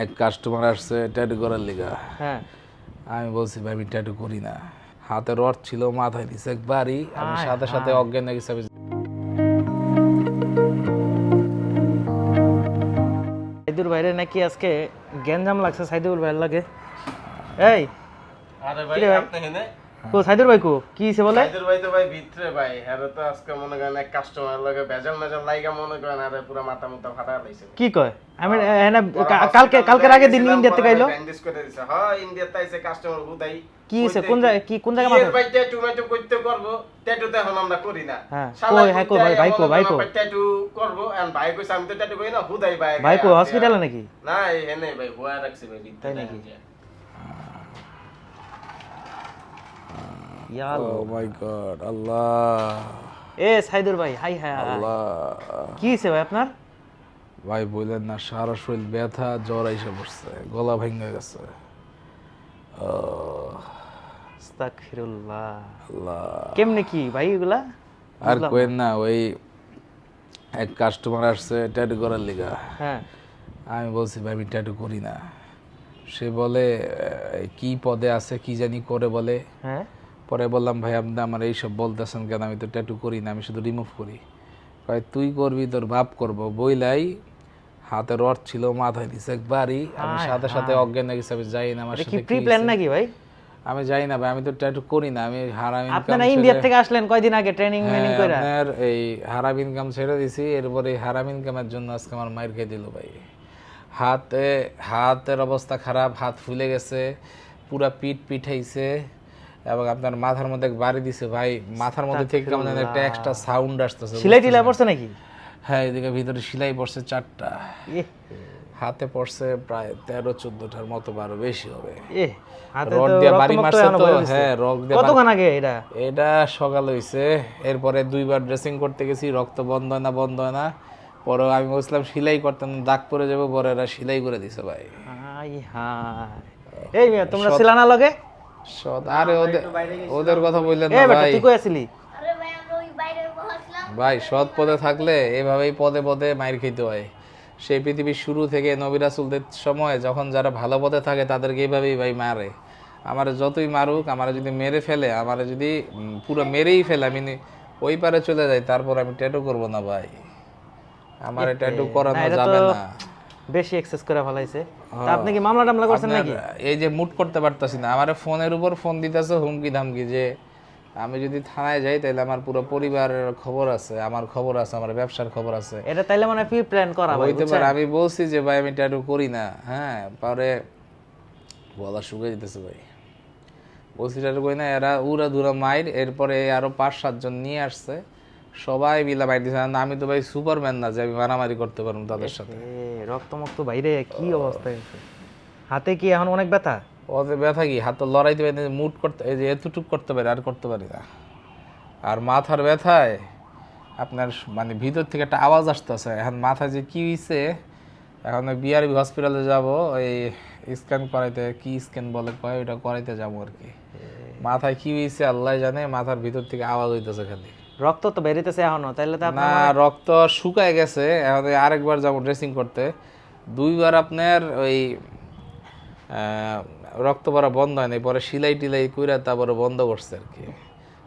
এক কাস্টমার আসছে ট্যাটু করার লিগা। হ্যাঁ। আমি বলছি ভাই আমি ট্যাটু করি না। হাতে রড ছিল মাথায় দিছে একবারই আমি সাথে সাথে অজ্ঞান হয়ে গেছি সাইদুর বাইরে নাকি আজকে গ্যাঞ্জাম লাগছে সাইদুর ভাইয়ের লাগে। এই আরে ভাই? আপনি হেনে কো সাইদুর ভাই কো কি হইছে বলে? ভাইদের ভাই তো ভাই ভিতরে ভাই হ্যাঁ তো আজকে মনে করেন এক কাস্টমার লগে বেজাল মেজাল লাইগা মনে করেন আরে পুরো মাথা মুথা ফাটা লাইছে। কি কয়? আমি এনে কালকে কালকের আগে দিন ইন্ডিয়া থেকে আইলো ব্যান্ডেজ করে দিছে। হ্যাঁ ইন্ডিয়া তাইছে কাস্টমার হুদাই কি হইছে? কোন জায়গায় কি কোন জায়গা মাথা? ভাই ট্যাটু মেটু করতে করব ট্যাটু তো এখন আমরা করি না। হ্যাঁ, কই, হ্যাঁ, কই, ভাই, ভাই কো, ভাই কো। ট্যাটু করব। এন্ড ভাই কইছে আমি তো ট্যাটু করি না হুদাই ভাই ভাই কো হসপিটালে নাকি? না এই হেনে ভাই হুয়া রাখছে ভাই তাই নাকি? ইয়া ও মাই গড আল্লাহ। এ সাইদুর ভাই হাই হাই। হাই। আল্লাহ। কি হইছে ভাই আপনার? ভাই বললেন না সারা শরীর ব্যথা জ্বর এসে পড়ছে গলা ভেঙে গেছে। আস্তাগফিরুল্লাহ। আল্লাহ। কেমনে কি ভাই এগুলা? আর কোয়েন না ওই এক কাস্টমার আসছে ট্যাটু করার লিগা। হ্যাঁ। আমি বলছি ভাই আমি ট্যাটু করি না। সে বলে কি পদে আছে কি জানি করে বলে। হ্যাঁ। পরে বললাম ভাই আপনি আমার এইসব বলতেছেন কেন? আমি তো ট্যাটু করি না আমি শুধু রিমুভ করি। কয় তুই করবি তোর বাপ করব। বইলাই হাতে রড ছিল মাথায় দিছে একবারই। আমি সাথে সাথে অজ্ঞান হয়ে গেছি আমি যাই না আমার সাথে প্রি প্ল্যান নাকি ভাই? আমি যাই না ভাই আমি তো ট্যাটু করি না আমি হারাম ইনকাম আপনারা ইন্ডিয়া থেকে আসলেন কয়দিন আগে ট্রেনিং মেনিং কইরা? আপনার এই হারাম ইনকাম ছেড়ে দিছি এরপরে হারাম ইনকামের জন্য আজকে আমার মায়ের খেয়ে দিল ভাই। হাতে হাতের অবস্থা খারাপ হাত ফুলে গেছে পুরা পিঠ পিঠাইছে। এবং আপনার মাথার মধ্যে বাড়ি দিছে ভাই। মাথার মধ্যে থেকে কেমন যেন একটা এক্সট্রা সাউন্ড আসতেছে সিলাই টিলাই পড়ছে নাকি? হ্যাঁ এদিকে ভিতরে সেলাই পড়ছে চারটা। হাতে পড়ছে প্রায় তেরো চোদ্দটার মতো বারো বেশি হবে। হাতে রড দিয়ে বাড়ি মারছে তো হ্যাঁ রড দিয়ে কতক্ষণ আগে এটা? এটা সকাল হইছে। এরপরে দুইবার ড্রেসিং করতে গেছি রক্ত বন্ধ হয় না বন্ধ হয় না। পরে আমি বলছিলাম সেলাই করতে না, দাগ পরে যাব পরে এরা সেলাই করে দিছে ভাই। হাই হাই এই তোমরা ছিলা না লগে? সৎ। আরে ওদের ওদের কথা বললেন না ভাই। তুই সৎ পদে থাকলে এভাবেই পদে পদে মাইর খেতে হয়। সেই পৃথিবীর শুরু থেকে নবী রাসূলদের সময় যখন যারা ভালো পদে থাকে তাদেরকে এইভাবেই ভাই মারে। আমার যতই মারুক আমার যদি মেরে ফেলে আমার যদি পুরো মেরেই ফেলে আমি ওই পারে চলে যাই তারপর আমি ট্যাটু করব না ভাই। আমার ট্যাটু করানো যাবে না। বেশি এক্সেস করে ফেলাইছে। তা আপনি কি মামলা টামলা করছেন নাকি? এই যে মুট করতে পারতাছি না। আমার ফোনের উপর ফোন দিতেছে হুমকি ধামকি যে আমি যদি থানায় যাই তাহলে আমার পুরো পরিবারের খবর আছে আমার খবর আছে আমার ব্যবসার খবর আছে। এটা তাইলে মানে প্রি প্ল্যান করা ভাই হইতে পারে আমি বলছি যে ভাই আমি ট্যাটু করি না। হ্যাঁ পরে গলা শুকিয়ে দিতেছে ভাই। বলছি ট্যাটু করি না। এরা উড়া ধুরা মাইর এরপরে আরও পাঁচ সাতজন নিয়ে আসছে। সবাই মিলা মাইর দিছে না, আমি তো ভাই সুপারম্যান না যে আমি মারামারি করতে পারব তাদের সাথে। রক্তমুক্ত বাইরে কি অবস্থা হাতে কি এখন অনেক ব্যথা? ওদের ব্যথা কি? হাত লড়াইতে পারি মুট করতে এই যে এতটুক করতে পারি আর করতে পারি না। আর মাথার ব্যথায় আপনার মানে ভিতর থেকে একটা আওয়াজ আসতেছে। এখন মাথায় যে কি হয়েছে এখন বিআরবি হসপিটালে যাব ওই স্ক্যান করাইতে কি স্ক্যান বলে কয় ওইটা করাইতে যাব আর কি। মাথায় কি হয়েছে আল্লাহ জানে মাথার ভিতর থেকে আওয়াজ হইতেছে খালি। রক্ত তো বেরিতেছে এখনও তাইলে তো আপনার না রক্ত শুকায় গেছে এখন আরেকবার যাব ড্রেসিং করতে। দুইবার আপনার ওই রক্ত পড়া বন্ধ হয় নাই পরে সিলাই টিলাই কইরা তারপরে বন্ধ করছে আর কি।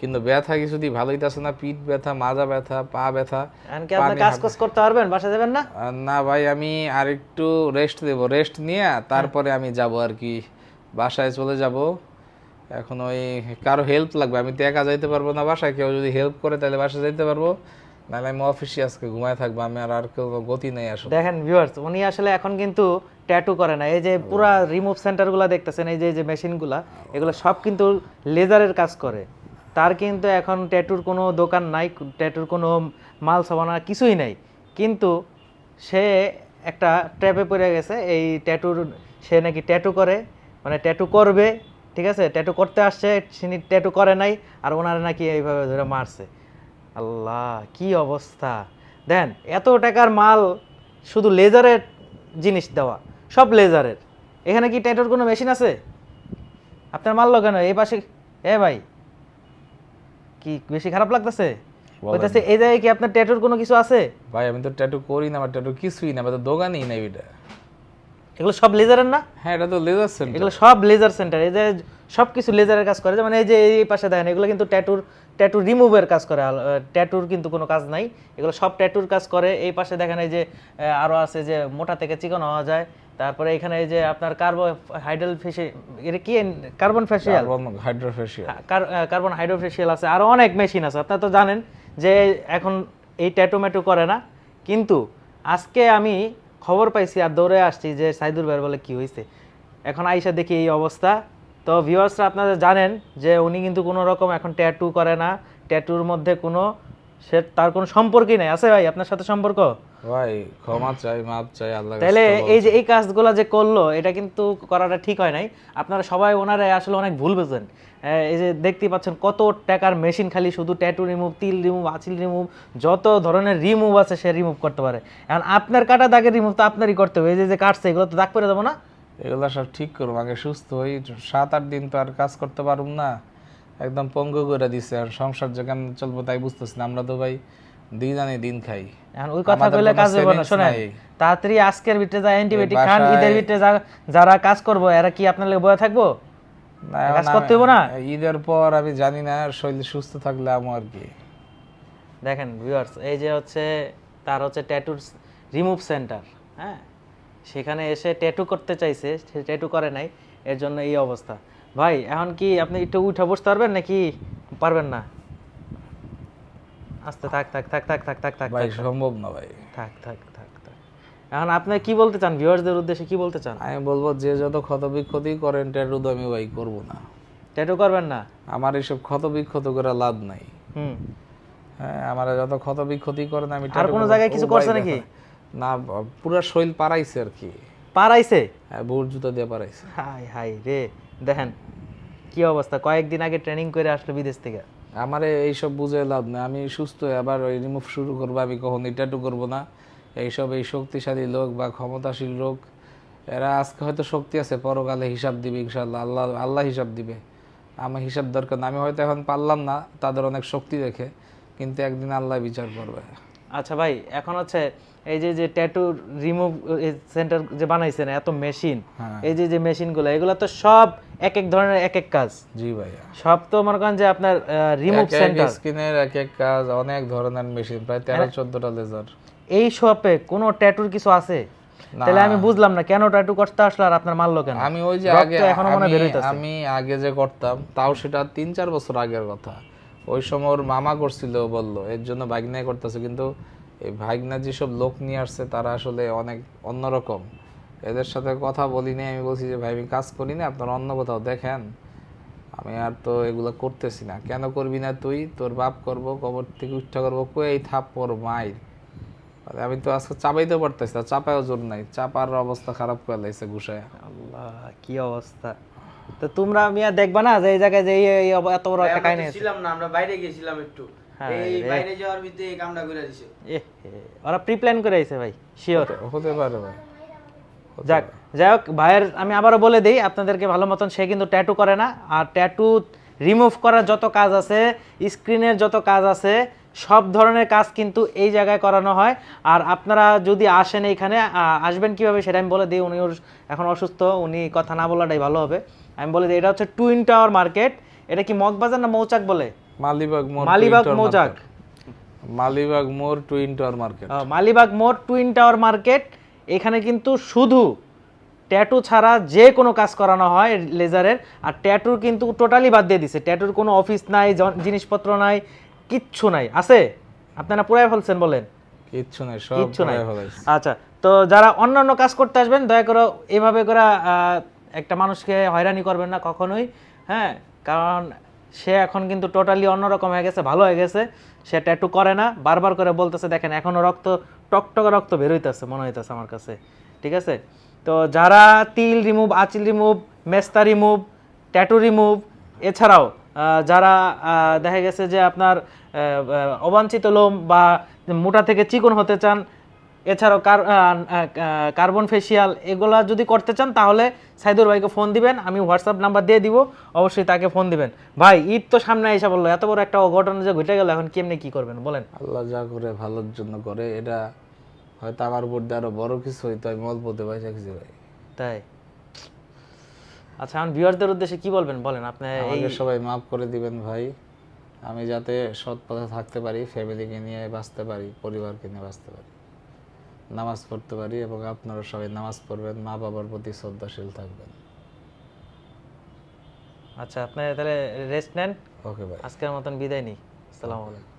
কিন্তু ব্যথা কিছুতেই ভালো হইতাছে না পিঠ ব্যথা মাজা ব্যথা পা ব্যথা কি আপনি কাজ কাজ করতে পারবেন বাসা যাবেন না? না ভাই আমি আরেকটু রেস্ট দেব রেস্ট নিয়ে তারপরে আমি যাব আর কি বাসায় চলে যাব। এখন ওই কারও হেল্প লাগবে আমি তো একা যাইতে পারব না বাসায় কেউ যদি হেল্প করে তাহলে বাসায় যাইতে পারব। নাহলে আমি অফিসে আজকে ঘুমায় থাকব আমি আর আর কেউ গতি নেই আসলে। দেখেন ভিউয়ার্স উনি আসলে এখন কিন্তু ট্যাটু করে না এই যে পুরা রিমুভ সেন্টারগুলো দেখতেছেন এই যে এই যে মেশিনগুলা এগুলো সব কিন্তু লেজারের কাজ করে। তার কিন্তু এখন ট্যাটুর কোনো দোকান নাই ট্যাটুর কোনো মাল সাবানা কিছুই নাই। কিন্তু সে একটা ট্র্যাপে পড়ে গেছে এই ট্যাটুর সে নাকি ট্যাটু করে মানে ট্যাটু করবে ঠিক আছে? ট্যাটু করতে আসছে তিনি ট্যাটু করে নাই আর ওনারা নাকি এইভাবে ধরে মারছে। আল্লাহ কি অবস্থা? দেন এত টাকার মাল শুধু লেজারের জিনিস দেওয়া সব লেজারের এখানে কি ট্যাটুর কোনো মেশিন আছে? আপনার মারলো কেন? এই পাশে এ ভাই কি বেশি খারাপ লাগতেছে? বলতেছে এই জায়গায় কি আপনার ট্যাটুর কোনো কিছু আছে? ভাই আমি তো ট্যাটু করি না আমার ট্যাটু কিছুই না আমার তো দোকানই নাই এটা। এগুলো সব লেজারের না? হ্যাঁ এটা তো লেজার সেন্টার এগুলো সব লেজার সেন্টার এই যে সব কিছু লেজারের কাজ করে। মানে এই যে এই পাশে দেখেন এগুলো কিন্তু ট্যাটুর ট্যাটু রিমুভের কাজ করে। ট্যাটুর কিন্তু কোনো কাজ নাই। এগুলো সব ট্যাটুর কাজ করে। এই পাশে দেখেন এই যে আরও আছে যে মোটা থেকে চিকন হওয়া যায়। তারপরে এখানে এই যে আপনার কার্বো হাইড্রাল ফেসিয়াল এটা কি? Carbon facial carbon hydrofacial carbon hydrofacial আছে। আরও অনেক মেশিন আছে। আপনারা তো জানেন যে এখন এই ট্যাটু ম্যাটু করে না। কিন্তু আজকে আমি খবর পাইছি আর দৌড়ে আসছি যে সাইদুর ভাইয়ের বলে কি হয়েছে এখন আইসা দেখি এই অবস্থা। তো ভিউয়ার্সরা আপনারা জানেন যে উনি কিন্তু কোনো রকম এখন ট্যাটু করে না। ট্যাটুর মধ্যে কোনো সে তার কোনো সম্পর্কই নেই। আছে ভাই, আপনার সাথে সম্পর্ক? ভাই ক্ষমা চাই মাপ চাই আল্লাহ তাহলে এই যে এই কাজগুলো যে করল এটা কিন্তু করাটা ঠিক হয় নাই। আপনারা সবাই ওনারা আসলে অনেক ভুল বুঝেন। এই যে দেখতেই পাচ্ছেন কত টাকার মেশিন খালি শুধু ট্যাটু রিমুভ তিল রিমুভ আচিল রিমুভ যত ধরনের রিমুভ আছে সে রিমুভ করতে পারে। এখন আপনার কাটা দাগের রিমুভ তো আপনারই করতে হবে। এই যে যে কাটছে এগুলো তো দাগ করে দেবো না? এগুলো সব ঠিক করব আগে সুস্থ হই। সাত আট দিন তো আর কাজ করতে পারুম না। একদম পঙ্গু করে দিছে আর সংসার যেখানে চলবো তাই বুঝতেছি না। আমরা তো ভাই দিন আনি দিন খাই। এখন ওই কথা কইলে কাজ হবে না শোনেন। তাড়াতাড়ি আজকের ভিতরে যা অ্যান্টিবায়োটিক খান ঈদের ভিতরে যা- যারা কাজ করব এরা কি আপনার লেগে বয়ে থাকব? না, কাজ করতে না? ঈদের পর আমি জানি না শরীর সুস্থ থাকলে আমি আর কি। দেখেন ভিউয়ার্স এই যে হচ্ছে তার হচ্ছে ট্যাটুর রিমুভ সেন্টার হ্যাঁ? সেখানে এসে ট্যাটু করতে চাইছে সে ট্যাটু করে নাই এর জন্য এই অবস্থা। ভাই এখন কি আপনি একটু উঠে বসতে পারবেন নাকি পারবেন না? আস্তে থাক থাক থাক থাক থাক থাক থাক ভাই সম্ভব না ভাই। থাক থাক থাক থাক। এখন আপনি কি বলতে চান? ভিউয়ার্সদের উদ্দেশ্যে কি বলতে চান? আমি বলব যে যত ক্ষত বিক্ষতি করেন ট্যাটু তো আমি ভাই করব না। ট্যাটু করবেন না? আমার ক্ষত বিক্ষত করে লাভ নাই। হুম। হ্যাঁ আমার যত ক্ষত বিক্ষতি করেন আমি আর কোনো জায়গায় কিছু করছে নাকি? না পুরো শরীর পারাইছে আর কি। পারাইছে? হ্যাঁ বুট জুতো দিয়ে পারাইছে। হাই হাই রে। দেখেন কি অবস্থা? কয়েকদিন আগে ট্রেনিং করে আসলো বিদেশ থেকে। আমার এইসব বুঝে লাভ নেই। আমি সুস্থ আবার ওই রিমুভ শুরু করব আমি কখনই ট্যাটু করব না। এইসব এই শক্তিশালী লোক বা ক্ষমতাশীল লোক এরা আজকে হয়তো শক্তি আছে পরকালে হিসাব দিবে ইনশাল্লাহ আল্লাহ আল্লাহ হিসাব দিবে। আমার হিসাব দরকার না। আমি হয়তো এখন পারলাম না তাদের অনেক শক্তি দেখে কিন্তু একদিন আল্লাহ বিচার করবে। আচ্ছা ভাই এখন হচ্ছে এই যে যে ট্যাটু রিমুভ সেন্টার যে বানাইছেন এত মেশিন হ্যাঁ। এই যে যে মেশিনগুলো এগুলো তো সব এক এক ধরনের এক এক কাজ। জি ভাইয়া। সব তো মনে করেন যে আপনার রিমুভ সেন্টার স্কিনের এক এক কাজ অনেক ধরনের মেশিন প্রায় তেরো চোদ্দটা লেজার এই শপে কোনো ট্যাটুর কিছু আছে? তাহলে আমি বুঝলাম না কেন ট্যাটু করতে আসলো আর আপনার মারলো কেন? আমি ওই যে আগে এখনও মনে আমি- বেরোইতাছে। আমি আগে যে করতাম তাও সেটা তিন চার বছর আগের কথা। ওই সময় ওর মামা করছিল বলল এর জন্য ভাগনায় করতেছে। কিন্তু এই ভাগনা যেসব লোক নিয়ে আসছে তারা আসলে অনেক অন্যরকম। এদের সাথে কথা বলিনি আমি বলছি যে ভাই আমি কাজ করি না আপনার অন্য কোথাও দেখেন। আমি আর তো এগুলো করতেছি না। কেন করবি না তুই? তোর বাপ করব কবর থেকে উঠা করব কই থাপ্পর মাইর? আমি তো আজকে চাপাইতে পারতেছি না চাপায়ও জোর নাই। চাপার অবস্থা খারাপ করে লাগছে গুছায়। আল্লাহ কি অবস্থা। তো তোমরা মিয়া দেখবা না যে এই জায়গায় যে এই- এত বড় একটা কাহিনী আছে? ছিলাম না আমরা বাইরে গেছিলাম একটু। হ্যাঁ এই বাইরে যাওয়ার ভিতরে এই কামটা করে দিছে। এ ওরা প্রি প্ল্যান করে আইছে ভাই শিওর হতে পারে ভাই। যাক যাই হোক ভাইয়ের আমি আবারও বলে দিই আপনাদেরকে ভালো মতন সে কিন্তু ট্যাটু করে না। আর ট্যাটু রিমুভ করার যত কাজ আছে স্ক্রিনের যত কাজ আছে সব ধরনের কাজ কিন্তু এই জায়গায় করানো হয়। আর আপনারা যদি আসেন এইখানে আসবেন কীভাবে সেটা আমি বলে দিই উনি এখন অসুস্থ উনি কথা না বলাটাই ভালো হবে। আমি বলে দিই এটা হচ্ছে টুইন টাওয়ার মার্কেট এটা কি মগবাজার না মৌচাক বলে? মালিবাগ মালিবাগ মৌচাক। মালিবাগ মোড় টুইন টাওয়ার মার্কেট মালিবাগ মোড় টুইন টাওয়ার মার্কেট এখানে কিন্তু শুধু ট্যাটু ছাড়া যে কোনো কাজ করানো হয় লেজারের আর ট্যাটুর কিন্তু টোটালি বাদ দিয়ে দিছে। ট্যাটুর কোনো অফিস নাই জিনিসপত্র নাই কিচ্ছু নাই। আছে? আপনারা পুরাই ফেলছেন বলেন। কিচ্ছু নাই সব কিচ্ছু নাই। আচ্ছা তো যারা অন্যান্য কাজ করতে আসবেন দয়া করে এভাবে করে একটা মানুষকে হয়রানি করবেন না কখনোই হ্যাঁ? কারণ সে এখন কিন্তু টোটালি অন্যরকম হয়ে গেছে ভালো হয়ে গেছে। সে ট্যাটু করে না বারবার করে বলতেছে দেখেন এখনও রক্ত টকটকে রক্ত বেরোইতেছে মনে হইতেছে আমার কাছে। ঠিক আছে? তো যারা তিল রিমুভ, আচিল রিমুভ, মেস্তা রিমুভ, ট্যাটু রিমুভ, এছাড়াও যারা দেখা গেছে যে আপনার অবাঞ্ছিত লোম বা মোটা থেকে চিকন হতে চান এছাড়াও কার কার্বন ফেসিয়াল এগুলা যদি করতে চান তাহলে সাইদুর ভাইকে ফোন দিবেন আমি হোয়াটসঅ্যাপ নাম্বার দিয়ে দিব অবশ্যই তাকে ফোন দিবেন। ভাই ঈদ তো সামনে এসে বলল এত বড় একটা অঘটন যে ঘটে গেল এখন কেমনে কি করবেন বলেন। আল্লাহ যা করে ভালোর জন্য করে এটা হয়তো আমার উপর দিয়ে আরও বড় কিছু হইতো আমি অল্পতে পয়সা কিছু ভাই তাই? আচ্ছা এখন ভিউয়ারদের উদ্দেশ্যে কি বলবেন বলেন আপনি এই সবাই মাফ করে দিবেন ভাই। আমি যাতে সৎ পথে থাকতে পারি ফ্যামিলিকে নিয়ে বাঁচতে পারি পরিবারকে নিয়ে বাঁচতে পারি। নামাজ পড়তে পারি এবং আপনারা সবাই নামাজ পড়বেন মা বাবার প্রতি শ্রদ্ধাশীল থাকবেন। আচ্ছা আপনি তাহলে রেস্ট নেন? ওকে ভাই আজকের মতন বিদায় নিই। আসসালামু আলাইকুম।